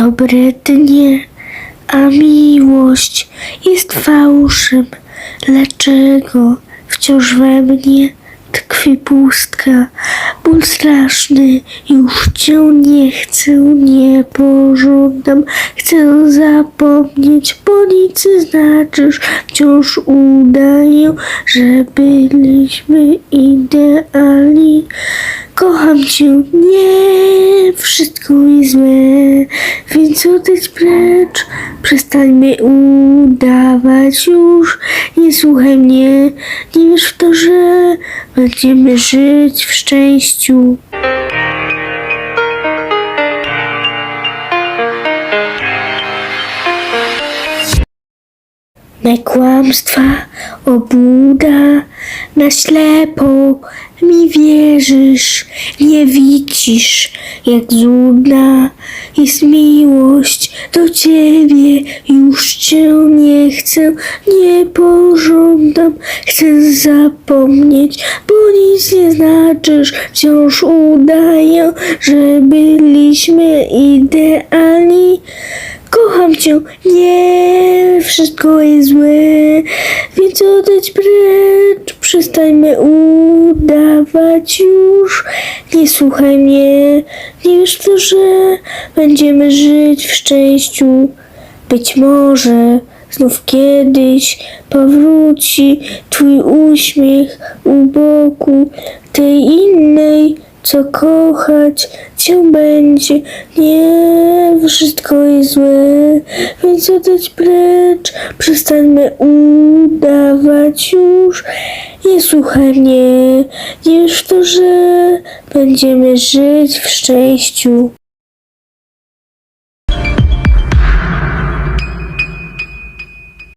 Dobre dnie, a miłość jest fałszem. Dlaczego wciąż we mnie tkwi pustka? Ból straszny, już cię nie chcę, nie pożądam. Chcę zapomnieć, bo nic znaczysz. Wciąż udaję, że byliśmy idealni. Kocham cię, nie, wszystko jest złe, więc odejdź precz. Przestańmy udawać już, nie słuchaj mnie, nie wiesz w to, że będziemy żyć w szczęściu. Me kłamstwa obłuda, na ślepo mi wierzysz, nie widzisz, jak złudna jest miłość do ciebie. Już cię nie chcę, nie pożądam, chcę zapomnieć, bo nic nie znaczysz. Wciąż udaję, że byliśmy idealni. Kocham cię, nie, wszystko jest złe, więc odejdź precz, przestańmy udawać już, nie słuchaj mnie, nie wiesz to, że będziemy żyć w szczęściu, być może znów kiedyś powróci twój uśmiech u boku tej innej, co kochać cię będzie. Nie, wszystko jest złe, więc odejdź precz, przestańmy udawać już. Nie słuchaj mnie, nie wiesz to, że będziemy żyć w szczęściu.